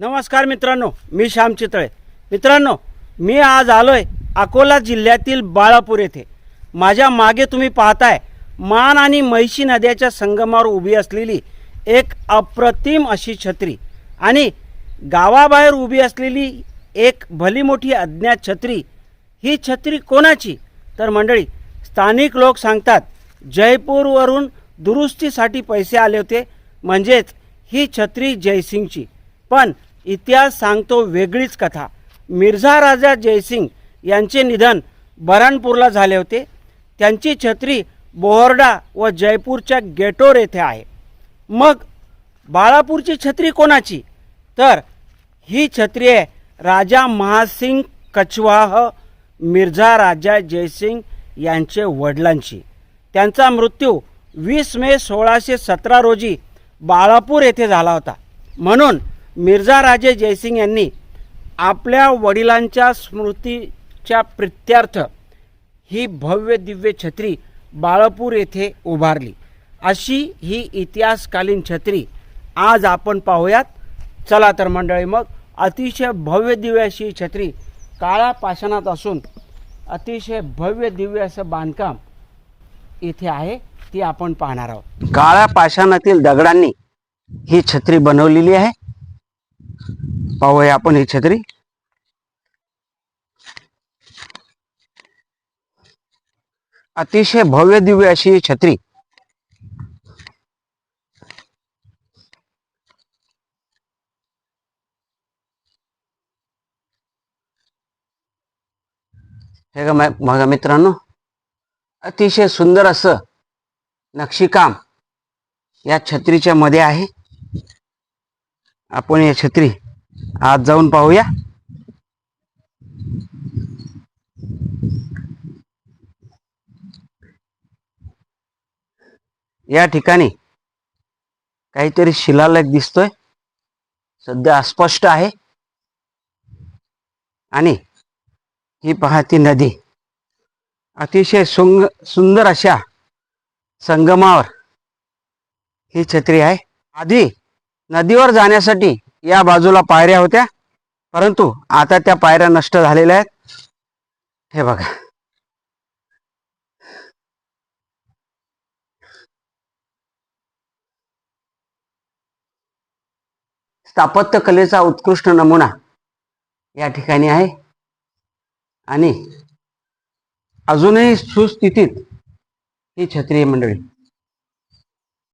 नमस्कार मित्रांनो मी श्याम चितळे. मित्रांनो मी आज आलो आहे अकोला जिल्ह्यातील बाळापूर येथे. माझ्या मागे तुम्ही पाहताय मान आणि म्हैशी नद्याच्या संगमावर उभी असलेली एक अप्रतिम अशी छत्री आणि गावाबाहेर उभी असलेली एक भली मोठी अज्ञात छत्री. ही छत्री कोणाची? तर मंडळी स्थानिक लोक सांगतात जयपूरवरून दुरुस्तीसाठी पैसे आले होते. म्हणजेच ही छत्री जयसिंगची. पण इतिहास सांगतो वेगळीच कथा. मिर्झा राजा जयसिंग यांचे निधन बरणपूरला झाले होते. त्यांची छत्री बोहर्डा व जयपूरच्या गेटोर येथे आहे. मग बाळापूरची छत्री कोणाची? तर ही छत्री आहे राजा महासिंग कछवाह मिर्झा राजा जयसिंग यांचे वडिलांची. त्यांचा मृत्यू वीस मे सोळाशे सतरा रोजी बाळापूर येथे झाला होता. म्हणून मिर्झा राजे जयसिंग यांनी आपल्या वडिलांच्या स्मृतीच्या प्रित्यर्थ ही भव्य दिव्य छत्री बाळपूर येथे उभारली. अशी ही इतिहासकालीन छत्री आज आपण पाहूयात. चला तर मंडळी मग अतिशय भव्य दिव्य अशी ही छत्री काळ्या पाषाणात असून अतिशय भव्य दिव्य असं बांधकाम इथे आहे ती आपण पाहणार आहोत. काळ्या पाषाणातील दगडांनी ही छत्री बनवलेली आहे. पाहूया आपण ही छत्री. अतिशय भव्य दिव्य अशी ही छत्री. हे का बघा मित्रांनो अतिशय सुंदर असं नक्षीकाम या छत्रीच्या मध्ये आहे. आपण या छत्री आज जाऊन पाहूया. या ठिकाणी काहीतरी शिलालेख दिसतोय. सध्या अस्पष्ट आहे. आणि ही पाहती नदी अतिशय सुंग सुंदर अशा संगमावर ही छत्री आहे. आधी नदीवर जाण्यासाठी या बाजूला पायऱ्या होत्या. परंतु आता त्या पायऱ्या नष्ट झालेल्या आहेत. हे बघा. स्थापत्य कलेचा उत्कृष्ट नमुना या ठिकाणी आहे. आणि अजूनही सुस्थितीत ही क्षत्रिय मंडळी